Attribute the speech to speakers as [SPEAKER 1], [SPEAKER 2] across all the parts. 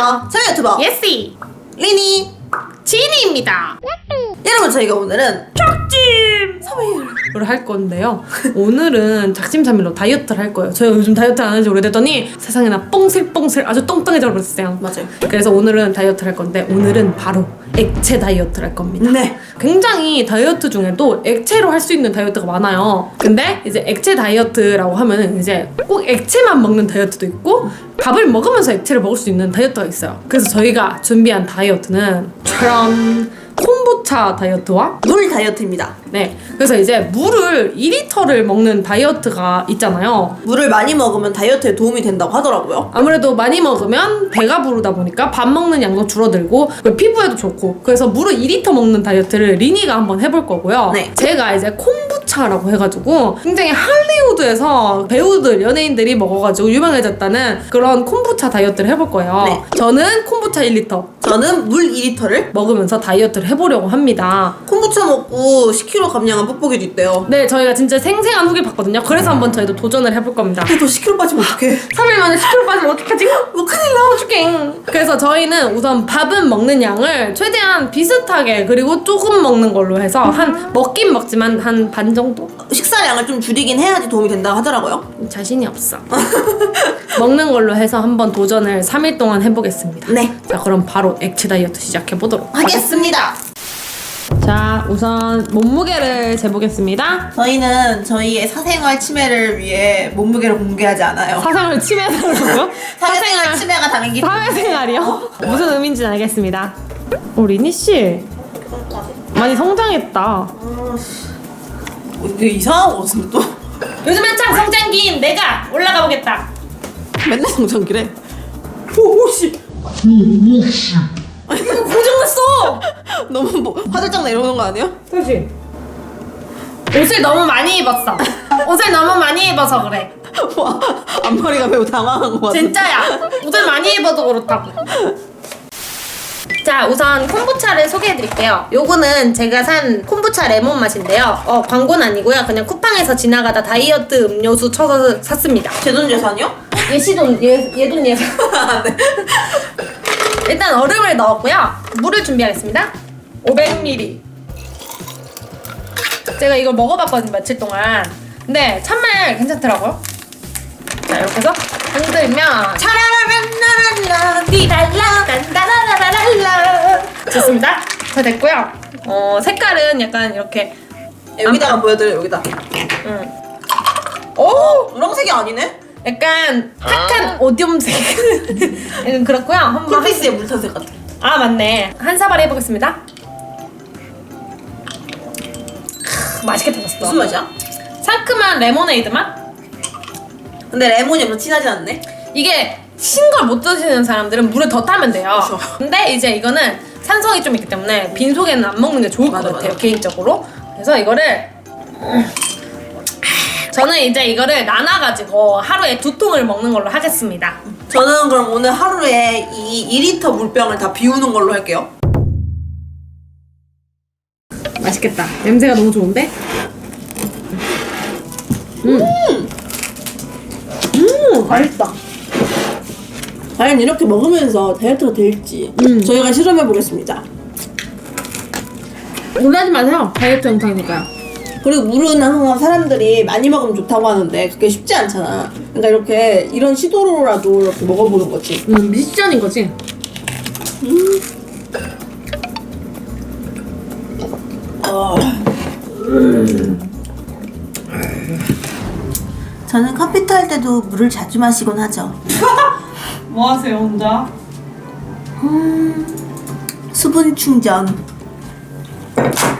[SPEAKER 1] 안녕하세요. 저희 유튜버
[SPEAKER 2] 예시
[SPEAKER 1] 리니.
[SPEAKER 2] 지니입니다.
[SPEAKER 1] 여러분 저희가 오늘은
[SPEAKER 2] 작심
[SPEAKER 1] 3일
[SPEAKER 2] 할 건데요. 오늘은 작심 삼일로 다이어트를 할 거예요. 저희가 요즘 다이어트 안 한 지 오래됐더니 세상에나 뽕슬뽕슬 아주 똥똥해져 버렸어요.
[SPEAKER 1] 맞아요.
[SPEAKER 2] 그래서 오늘은 다이어트를 할 건데 오늘은 바로 액체 다이어트를 할 겁니다.
[SPEAKER 1] 네.
[SPEAKER 2] 굉장히 다이어트 중에도 액체로 할 수 있는 다이어트가 많아요. 근데 이제 액체 다이어트라고 하면은 이제 꼭 액체만 먹는 다이어트도 있고 밥을 먹으면서 액체를 먹을 수 있는 다이어트가 있어요. 그래서 저희가 준비한 다이어트는 짠 콤부차 다이어트와
[SPEAKER 1] 물 다이어트입니다.
[SPEAKER 2] 네 그래서 이제 물을 2리터를 먹는 다이어트가 있잖아요.
[SPEAKER 1] 물을 많이 먹으면 다이어트에 도움이 된다고 하더라고요.
[SPEAKER 2] 아무래도 많이 먹으면 배가 부르다 보니까 밥 먹는 양도 줄어들고 피부에도 좋고 그래서 물을 2리터 먹는 다이어트를 리니가 한번 해볼 거고요.
[SPEAKER 1] 네.
[SPEAKER 2] 제가 이제 콤부차라고 해가지고 굉장히 할리우드에서 배우들 연예인들이 먹어가지고 유명해졌다는 그런 콤부차 다이어트를 해볼 거예요.
[SPEAKER 1] 네.
[SPEAKER 2] 저는 콤부차 1리터
[SPEAKER 1] 저는 물 2리터를
[SPEAKER 2] 먹으면서 다이어트를 해보려고 합니다.
[SPEAKER 1] 콤부차 먹고 10kg 감량한 뽁뽁이도 있대요.
[SPEAKER 2] 네, 저희가 진짜 생생한 후기 봤거든요. 그래서 한번 저희도 도전을 해볼 겁니다.
[SPEAKER 1] 근데 또 10kg 빠지면 어떡해.
[SPEAKER 2] 3일 만에 10kg 빠지면 어떡하지?
[SPEAKER 1] 뭐 큰일 나.
[SPEAKER 2] 어떡해. 그래서 저희는 우선 밥은 먹는 양을 최대한 비슷하게 그리고 조금 먹는 걸로 해서 한 먹긴 먹지만 한 반 정도?
[SPEAKER 1] 식사량을 좀 줄이긴 해야지 도움이 된다고 하더라고요.
[SPEAKER 2] 자신이 없어. 먹는 걸로 해서 한번 도전을 3일 동안 해보겠습니다.
[SPEAKER 1] 네.
[SPEAKER 2] 자, 그럼 바로 액체 다이어트 시작해보도록
[SPEAKER 1] 하겠습니다.
[SPEAKER 2] 자, 우선 몸무게를 재보겠습니다.
[SPEAKER 1] 저희는 저희의 사생활 침해를 위해 몸무게를 공개하지 않아요.
[SPEAKER 2] 사상을 침해하려고요?
[SPEAKER 1] 사생활 침해가 당연히
[SPEAKER 2] 사회생활이요? 무슨 의미인지는 알겠습니다. 오, 리니 씨. 많이 성장했다.
[SPEAKER 1] 이게 이상한 거 같은데 또
[SPEAKER 2] 요즘 한창 성장기인 내가 올라가 보겠다.
[SPEAKER 1] 맨날 성장기래. 오씨
[SPEAKER 2] 이거 고장났어.
[SPEAKER 1] 너무 뭐 화들짝 내려오는 거 아니야?
[SPEAKER 2] 그렇지. 옷을 너무 많이 입었어. 옷을 너무 많이 입어서 그래.
[SPEAKER 1] 와 앞머리가 매우 당황한 거 같아.
[SPEAKER 2] 진짜야. 옷을 많이 입어도 그렇다고. 자, 우선 콤부차를 소개해드릴게요. 요거는 제가 산 콤부차 레몬 맛인데요. 어, 광고는 아니고요. 그냥 쿠팡에서 지나가다 다이어트 음료수 쳐서 샀습니다.
[SPEAKER 1] 제돈 재산이요?
[SPEAKER 2] 예시돈, 예, 예돈 예산.
[SPEAKER 1] 네.
[SPEAKER 2] 일단 얼음을 넣었고요. 물을 준비하겠습니다. 500ml. 제가 이걸 먹어봤거든요, 며칠 동안. 근데 참말 괜찮더라고요. 자, 이렇게 해서 흔들면
[SPEAKER 1] 차라라라라라
[SPEAKER 2] 띠랄라 딴따라라라라 좋습니다. 다 됐고요. 어, 색깔은 약간 이렇게
[SPEAKER 1] 여기다가 보여드려 여기다.
[SPEAKER 2] 음,
[SPEAKER 1] 오 노란색이 아니네?
[SPEAKER 2] 약간 탁한 오디움색 음, 그렇고요. 한번 한-
[SPEAKER 1] 쿨피스의 물탄색 같아.
[SPEAKER 2] 아 맞네 한 사발 해보겠습니다 맛있게 생겼어
[SPEAKER 1] 무슨 맛이야?
[SPEAKER 2] 상큼한 레모네이드 맛?
[SPEAKER 1] 근데 레몬이 별로 진하지 않네.
[SPEAKER 2] 이게 신 걸 못 드시는 사람들은 물을 더 타면 돼요
[SPEAKER 1] 그렇죠.
[SPEAKER 2] 근데 이제 이거는 산성이 좀 있기 때문에 빈속에는 안 먹는 게 좋을
[SPEAKER 1] 맞아,
[SPEAKER 2] 것 같아요
[SPEAKER 1] 맞아.
[SPEAKER 2] 개인적으로 그래서 이거를 저는 이제 이거를 나눠가지고 하루에 두 통을 먹는 걸로 하겠습니다
[SPEAKER 1] 저는 그럼 오늘 하루에 이 2리터 물병을 다 비우는 걸로 할게요.
[SPEAKER 2] 맛있겠다 냄새가 너무 좋은데? 음. 음 맛있다
[SPEAKER 1] 과연 이렇게 먹으면서 다이어트가 될지
[SPEAKER 2] 음.
[SPEAKER 1] 저희가 실험해 보겠습니다.
[SPEAKER 2] 놀라지 마세요. 다이어트 영상이니까요.
[SPEAKER 1] 그리고 물은 항상 사람들이 많이 먹으면 좋다고 하는데 그게 쉽지 않잖아. 그러니까 이렇게 이런 시도로라도 이렇게 먹어보는 거지.
[SPEAKER 2] 음, 미션인 거지.
[SPEAKER 1] 어. 저는 컴퓨터 할 때도 물을 자주 마시곤 하죠.
[SPEAKER 2] 뭐 하세요, 혼자?
[SPEAKER 1] 수분 충전.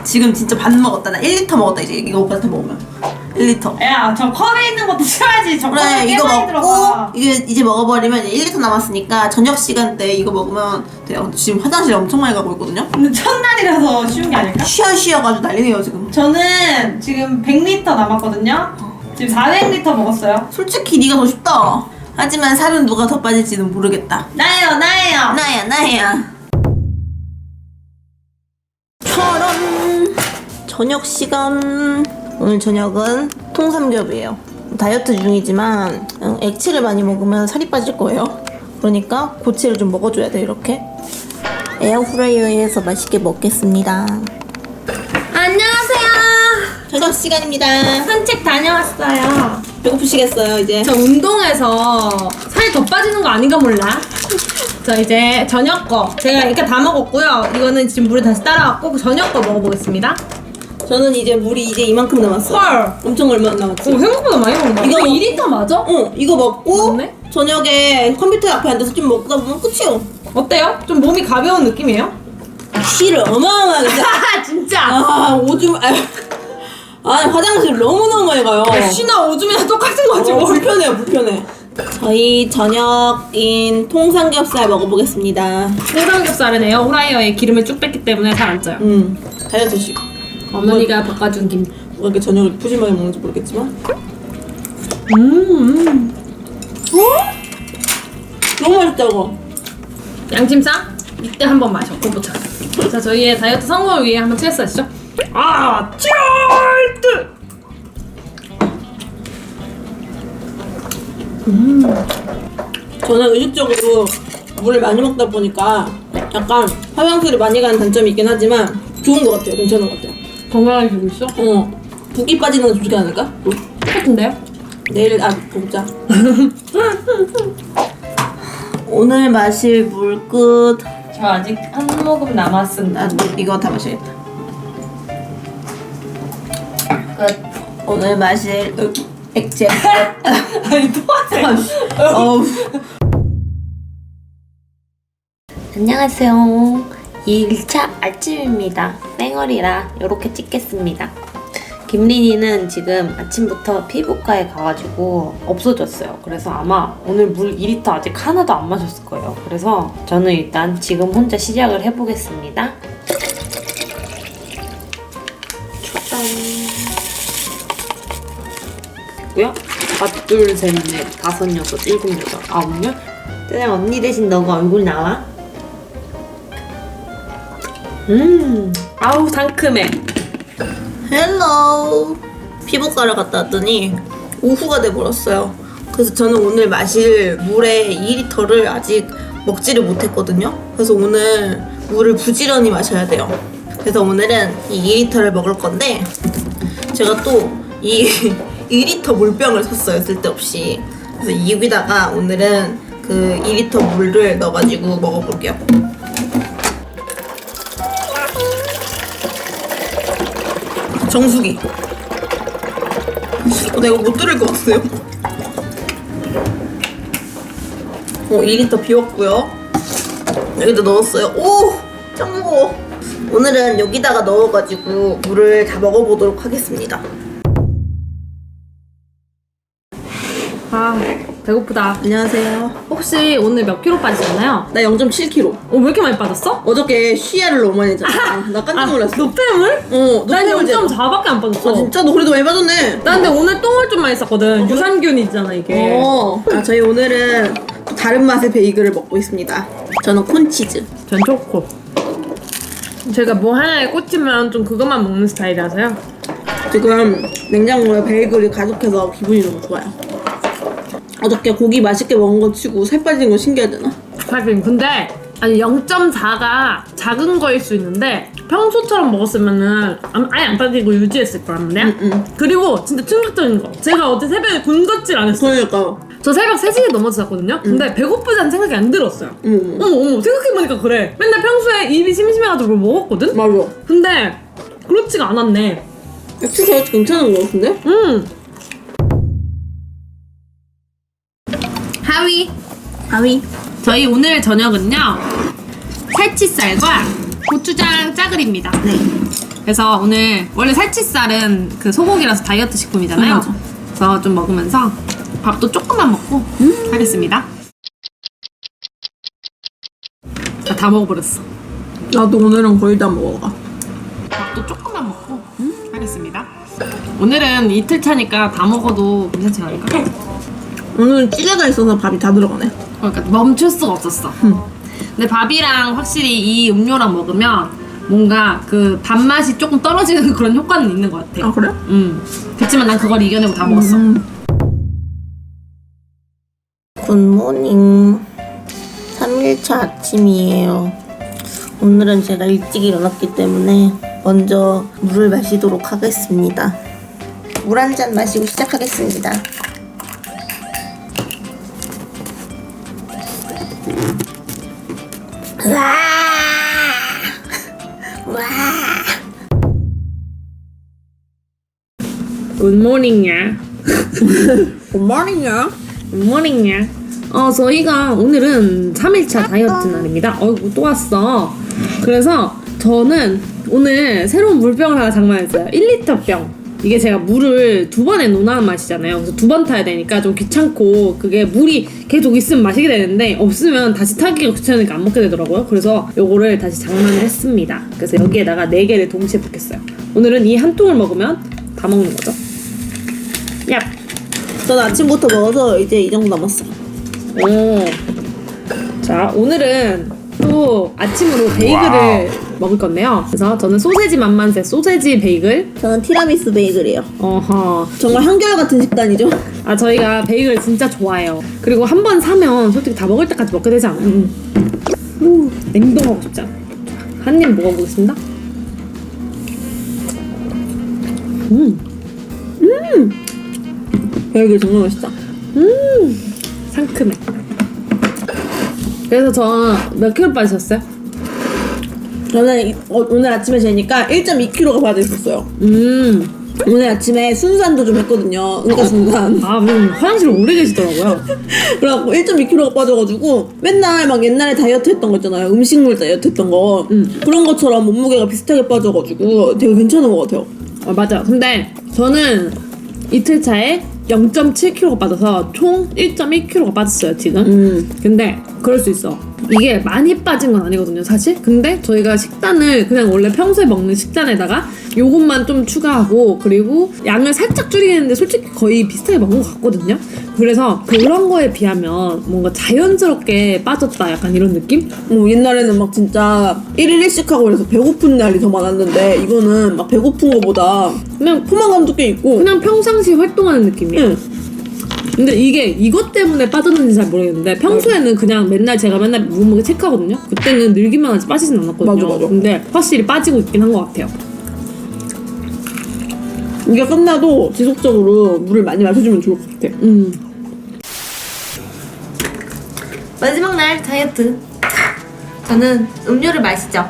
[SPEAKER 1] 지금 진짜 반 먹었다. 나 1리터 먹었다 이제 이거 같아 먹으면. 1리터.
[SPEAKER 2] 야, 저 컵에 있는 것도 치워야지. 저
[SPEAKER 1] 그래
[SPEAKER 2] 컵에 꽤
[SPEAKER 1] 이거
[SPEAKER 2] 많이
[SPEAKER 1] 먹고
[SPEAKER 2] 들어가.
[SPEAKER 1] 이게 이제 먹어버리면 이제 1리터 남았으니까 저녁 시간 때 이거 먹으면 돼요. 지금 화장실 엄청 많이 가고 있거든요.
[SPEAKER 2] 근데 첫날이라서 쉬운 게 아닐까?
[SPEAKER 1] 쉬어 쉬어가지고 난리네요 지금.
[SPEAKER 2] 저는 지금 100리터 남았거든요. 지금 400리터 먹었어요.
[SPEAKER 1] 솔직히 네가 더 쉽다. 하지만 살은 누가 더 빠질지는 모르겠다.
[SPEAKER 2] 나예요, 나예요.
[SPEAKER 1] 나야 나야. 철원 저녁 시간 오늘 저녁은 통삼겹이에요. 다이어트 중이지만 음, 액체를 많이 먹으면 살이 빠질 거예요. 그러니까 고체를 좀 먹어줘야 돼 이렇게. 에어프라이어에서 맛있게 먹겠습니다.
[SPEAKER 2] 안녕하세요.
[SPEAKER 1] 저녁 시간입니다.
[SPEAKER 2] 산책 다녀왔어요.
[SPEAKER 1] 배고프시겠어요 이제?
[SPEAKER 2] 저 운동해서 살이 더 빠지는 거 아닌가 몰라. 저 이제 저녁 거 제가 이렇게 다 먹었고요. 이거는 지금 물에 다시 따라왔고 그 저녁 거 먹어보겠습니다.
[SPEAKER 1] 저는 이제 물이 이제 이만큼 남았어.
[SPEAKER 2] 헐.
[SPEAKER 1] 엄청 얼마 안 남았지?
[SPEAKER 2] 오 생각보다 많이 먹는다.
[SPEAKER 1] 이거
[SPEAKER 2] 이거
[SPEAKER 1] 먹고-
[SPEAKER 2] 2리터 맞아?
[SPEAKER 1] 어, 이거 먹고
[SPEAKER 2] 맞네?
[SPEAKER 1] 저녁에 컴퓨터 앞에 앉아서 좀 먹다 보면 끝이요.
[SPEAKER 2] 어때요? 좀 몸이 가벼운 느낌이에요?
[SPEAKER 1] 쉬를 어마어마하게. 짜-
[SPEAKER 2] 아 진짜.
[SPEAKER 1] 아, 오줌, 아, 아 화장실 너무너무 많이 가요.
[SPEAKER 2] 쉬나 오줌이나 똑같은 거지
[SPEAKER 1] 어,
[SPEAKER 2] 뭐.
[SPEAKER 1] 불편해요, 불편해. 저희 저녁인 통삼겹살 먹어보겠습니다.
[SPEAKER 2] 생삼겹살은 에어프라이어에 기름을 쭉 뺐기 때문에 잘안 쪄요.
[SPEAKER 1] 음, 다이어트식.
[SPEAKER 2] 어머니가 볶아준 김.
[SPEAKER 1] 왜 이렇게 저녁을 푸짐하게 먹는지 모르겠지만.
[SPEAKER 2] 음. 음.
[SPEAKER 1] 어? 너무 맛있다, 이거.
[SPEAKER 2] 양찜쌈 이때 한번 마셔 공포차. 자 저희의 다이어트 성공을 위해 한번 체스 하시죠. 아 찌얼트.
[SPEAKER 1] 저는 의식적으로 물을 많이 먹다 보니까 약간 화장실이 많이 가는 단점이 있긴 하지만 좋은 것 같아요. 괜찮은 것 같아요.
[SPEAKER 2] 건강해지고 있어?
[SPEAKER 1] 어, 붓기 빠지는 건 좋지 않을까? 뭐,
[SPEAKER 2] 똑같은데요?
[SPEAKER 1] 내일 아 보자. 오늘 마실 물 끝.
[SPEAKER 2] 저 아직 한 모금 남았습니다.
[SPEAKER 1] 아, 이거 다 마셔야겠다.
[SPEAKER 2] 끝.
[SPEAKER 1] 오늘 마실 으, 액체.
[SPEAKER 2] 아니 또 하세요.
[SPEAKER 1] 어우.
[SPEAKER 3] 안녕하세요. 2일차 아침입니다. 쌩얼이라 이렇게 찍겠습니다. 김린이는 지금 아침부터 피부과에 가가지고 없어졌어요. 그래서 아마 오늘 물 2리터 아직 하나도 안 마셨을 거예요. 그래서 저는 일단 지금 혼자 시작을 해보겠습니다. 짠. 있고요. 하나, 둘, 셋, 넷, 다섯, 여섯, 일곱, 여덟, 아홉, 열. 그냥 언니 대신 너가 얼굴 나와. 음, 아우 상큼해.
[SPEAKER 1] 헬로. 피부과를 갔다 왔더니 오후가 돼버렸어요. 그래서 저는 오늘 마실 물의 2리터를 아직 먹지를 못했거든요. 그래서 오늘 물을 부지런히 마셔야 돼요. 그래서 오늘은 이 2리터를 먹을 건데 제가 또 이 2리터 물병을 샀어요 쓸데없이. 그래서 여기다가 오늘은 그 2리터 물을 넣어가지고 먹어볼게요 정수기. 이거 못 들을 것 같아요. 어, 2리터 비웠고요. 여기다 넣었어요. 오! 짱 무거워. 오늘은 여기다가 넣어가지고 물을 다 먹어보도록 하겠습니다.
[SPEAKER 2] 배고프다.
[SPEAKER 1] 안녕하세요.
[SPEAKER 2] 혹시 오늘 몇 킬로 빠지셨나요?
[SPEAKER 1] 나 0.7kg.
[SPEAKER 2] 어, 왜 이렇게 많이 빠졌어?
[SPEAKER 1] 어저께 쉬야를 너무 많이 했잖아. 나 깜짝 놀랐어.
[SPEAKER 2] 너 때문에?
[SPEAKER 1] 어,
[SPEAKER 2] 너난
[SPEAKER 1] 때문에 제가.
[SPEAKER 2] 0.4밖에 안 빠졌어.
[SPEAKER 1] 아, 진짜? 너 그래도 많이 빠졌네.
[SPEAKER 2] 나 근데 오늘 똥을 좀 많이 쌌거든. 유산균이잖아 이게.
[SPEAKER 1] 어. 아, 저희 오늘은 또 다른 맛의 베이글을 먹고 있습니다. 저는 콘치즈.
[SPEAKER 2] 전 초코. 제가 뭐 하나에 꽂히면 좀 그것만 먹는 스타일이라서요.
[SPEAKER 1] 지금 냉장고에 베이글이 가득해서 기분이 너무 좋아요. 어저께 고기 맛있게 먹은 거 치고 살 빠지는 거 신기하잖아.
[SPEAKER 2] 하긴 근데 아니 0.4가 작은 거일 수 있는데 평소처럼 먹었으면은 안- 아예 안 빠지고 유지했을 거란 말이야.
[SPEAKER 1] 응, 응.
[SPEAKER 2] 그리고 진짜 충격적인 거. 제가 어제 새벽에 군것질 안 했어요.
[SPEAKER 1] 그러니까.
[SPEAKER 2] 저 새벽 3시에 넘어서 잤거든요. 근데 배고프다는 생각이 안 들었어요.
[SPEAKER 1] 응.
[SPEAKER 2] 어머 어머 생각해보니까 그래. 맨날 평소에 입이 심심해가지고 뭘 먹었거든.
[SPEAKER 1] 맞아.
[SPEAKER 2] 근데 그렇지가 않았네.
[SPEAKER 1] 액체 다이어트 괜찮은 거 같은데?
[SPEAKER 2] 음. 하위.
[SPEAKER 1] 아위.
[SPEAKER 2] 저희 오늘 저녁은요 살치살과 고추장 짜글입니다.
[SPEAKER 1] 네.
[SPEAKER 2] 그래서 오늘 원래 살치살은 그 소고기라서 다이어트 식품이잖아요.
[SPEAKER 1] 음, 맞아.
[SPEAKER 2] 그래서 좀 먹으면서 밥도 조금만 먹고 하겠습니다. 아, 다 먹어버렸어.
[SPEAKER 1] 나도 오늘은 거의 다 먹어가.
[SPEAKER 2] 밥도 조금만 먹고 하겠습니다. 오늘은 이틀 차니까 다 먹어도 괜찮지 않을까?
[SPEAKER 1] 오늘은 찌개가 있어서 밥이 다 들어가네.
[SPEAKER 2] 그러니까 멈출 수가 없었어. 근데 밥이랑 확실히 이 음료랑 먹으면 뭔가 그 밥맛이 조금 떨어지는 그런 효과는 있는 것 같아.
[SPEAKER 1] 아, 그래?
[SPEAKER 2] 음. 그렇지만 난 그걸 이겨내고 다 먹었어.
[SPEAKER 1] 굿모닝. 3일차 아침이에요. 오늘은 제가 일찍 일어났기 때문에 먼저 물을 마시도록 하겠습니다. 물 한 잔 마시고 시작하겠습니다. 와! 와!
[SPEAKER 2] 굿모닝이야.
[SPEAKER 1] 굿모닝이야.
[SPEAKER 2] 굿모닝이야. 어, 저희가 오늘은 3일차 다이어트 날입니다. 어이구, 또 왔어. 그래서 저는 오늘 새로운 물병을 하나 장만했어요. 1리터 병. 이게 제가 물을 두 번에 논하는 맛이잖아요. 그래서 두 번 타야 되니까 좀 귀찮고 그게 물이 계속 있으면 마시게 되는데 없으면 다시 타기가 귀찮으니까 안 먹게 되더라고요. 그래서 요거를 다시 장만을 했습니다. 그래서 여기에다가 네 개를 동시에 붓겠어요. 오늘은 이 한 통을 먹으면 다 먹는 거죠. 야,
[SPEAKER 1] 저는 아침부터 먹어서 이제 이 정도 남았어요.
[SPEAKER 2] 오. 자, 오늘은 또 아침으로 베이글을 먹을 건데요. 그래서 저는 소세지 만만세 소세지 베이글.
[SPEAKER 1] 저는 티라미수 베이글이에요.
[SPEAKER 2] 어허.
[SPEAKER 1] 정말 한결같은 식단이죠?
[SPEAKER 2] 아, 저희가 베이글 진짜 좋아해요. 그리고 한 번 사면 솔직히 다 먹을 때까지 먹게 되지 않아요? 우, 냉동하고 싶지 않아요. 한입 먹어보겠습니다. 음,
[SPEAKER 1] 베이글 정말 맛있다.
[SPEAKER 2] 상큼해. 그래서 저몇 킬로 빠지셨어요?
[SPEAKER 1] 저는 이- 어, 오늘 아침에 재니까 1.2kg가 빠져있었어요.
[SPEAKER 2] 음.
[SPEAKER 1] 오늘 아침에 순산도 좀 했거든요. 응가 순산.
[SPEAKER 2] 아, 음, 화장실에 오래 계시더라고요.
[SPEAKER 1] 그래갖고 1.2kg가 빠져가지고 맨날 막 옛날에 다이어트 했던 거 있잖아요. 음식물 다이어트 했던 거.
[SPEAKER 2] 음.
[SPEAKER 1] 그런 것처럼 몸무게가 비슷하게 빠져가지고 되게 괜찮은 것 같아요.
[SPEAKER 2] 어, 맞아. 근데 저는 이틀 차에 0.7kg가 빠져서 총 1.1kg가 빠졌어요, 지금.
[SPEAKER 1] 음.
[SPEAKER 2] 근데 그럴 수 있어. 이게 많이 빠진 건 아니거든요, 사실. 근데 저희가 식단을 그냥 원래 평소에 먹는 식단에다가 요것만 좀 추가하고 그리고 양을 살짝 줄이겠는데 솔직히 거의 비슷하게 먹은 것 같거든요. 그래서 그런 거에 비하면 뭔가 자연스럽게 빠졌다 약간 이런 느낌?
[SPEAKER 1] 뭐 옛날에는 막 진짜 1일 1식 하고 그래서 배고픈 날이 더 많았는데 이거는 막 배고픈 거보다
[SPEAKER 2] 그냥
[SPEAKER 1] 포만감도 꽤 있고
[SPEAKER 2] 그냥 평상시 활동하는 느낌이야.
[SPEAKER 1] 응.
[SPEAKER 2] 근데 이게 이것 때문에 빠졌는지 잘 모르겠는데 평소에는 그냥 맨날 제가 맨날 몸무게 체크하거든요. 그때는 늘기만 하지 빠지진 않았거든요.
[SPEAKER 1] 맞아, 맞아.
[SPEAKER 2] 근데 확실히 빠지고 있긴 한 것 같아요.
[SPEAKER 1] 이게 끝나도 지속적으로 물을 많이 마셔주면 좋을 것 같아.
[SPEAKER 2] 음.
[SPEAKER 4] 마지막 날 다이어트. 저는 음료를 마시죠.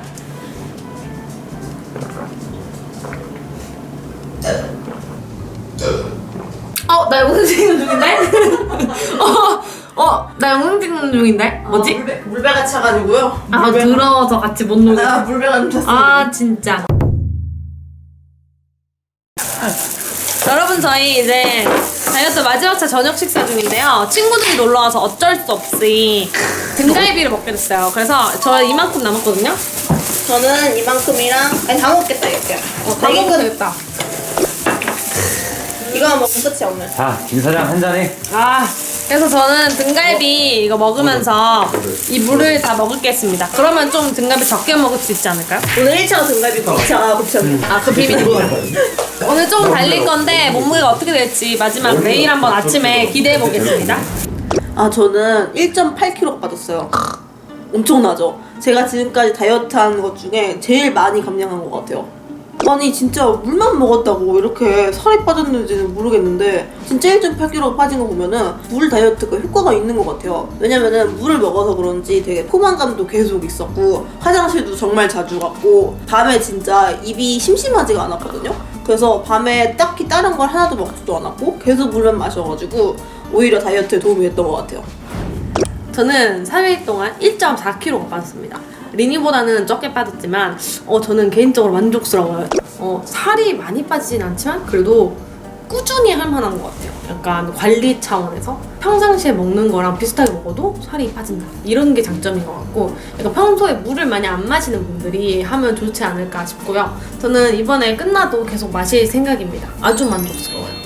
[SPEAKER 4] 어, 나 영상 찍는 중인데? 어, 어, 나 영상 찍는 중인데? 뭐지?
[SPEAKER 1] 물배, 물배가 차가지고요.
[SPEAKER 4] 아,
[SPEAKER 1] 물배가-
[SPEAKER 4] 더러워서 같이 못 놀고.
[SPEAKER 1] 아, 물배가 좀 찼어요.
[SPEAKER 4] 아, 진짜. 여러분, 저희 이제 다이어트 마지막 차 저녁 식사 중인데요. 친구들이 놀러 와서 어쩔 수 없이 등갈비를 먹게 됐어요. 그래서 저 이만큼 남았거든요.
[SPEAKER 1] 저는 이만큼이랑 아니 다 먹겠다 이렇게.
[SPEAKER 4] 어, 다 먹으면 되겠다.
[SPEAKER 1] 이거만 먹으면 끝이야 오늘.
[SPEAKER 5] 자, 김 사장 한 잔해.
[SPEAKER 4] 아, 그래서 저는 등갈비 이거 먹으면서 이 물을 다 먹겠습니다. 그러면 좀 등갈비 적게 먹을 수 있지 않을까요?
[SPEAKER 1] 오늘 1차가 등갈비고 2차가 곱창.
[SPEAKER 4] 아, 그 비밀이구나. 오늘 좀 달릴 건데 몸무게가 어떻게 될지 마지막 내일 한번 아침에 기대해 보겠습니다.
[SPEAKER 1] 아 저는 1.8kg 빠졌어요. 엄청나죠? 제가 지금까지 다이어트 한 것 중에 제일 많이 감량한 것 같아요. 아니 진짜 물만 먹었다고 이렇게 살이 빠졌는지는 모르겠는데 진짜 1.8kg 빠진 거 보면은 물 다이어트가 효과가 있는 것 같아요. 왜냐면은 물을 먹어서 그런지 되게 포만감도 계속 있었고 화장실도 정말 자주 갔고 밤에 진짜 입이 심심하지가 않았거든요. 그래서 밤에 딱히 다른 걸 하나도 먹지도 않았고 계속 물만 마셔가지고 오히려 다이어트에 도움이 됐던 것 같아요.
[SPEAKER 4] 저는 3일 동안 1.4kg가 빠졌습니다. 리니보다는 적게 빠졌지만 어, 저는 개인적으로 만족스러워요. 어, 살이 많이 빠지진 않지만 그래도 꾸준히 할 만한 것 같아요. 약간 관리 차원에서 평상시에 먹는 거랑 비슷하게 먹어도 살이 빠진다. 이런 게 장점인 것 같고 약간 평소에 물을 많이 안 마시는 분들이 하면 좋지 않을까 싶고요. 저는 이번에 끝나도 계속 마실 생각입니다. 아주 만족스러워요.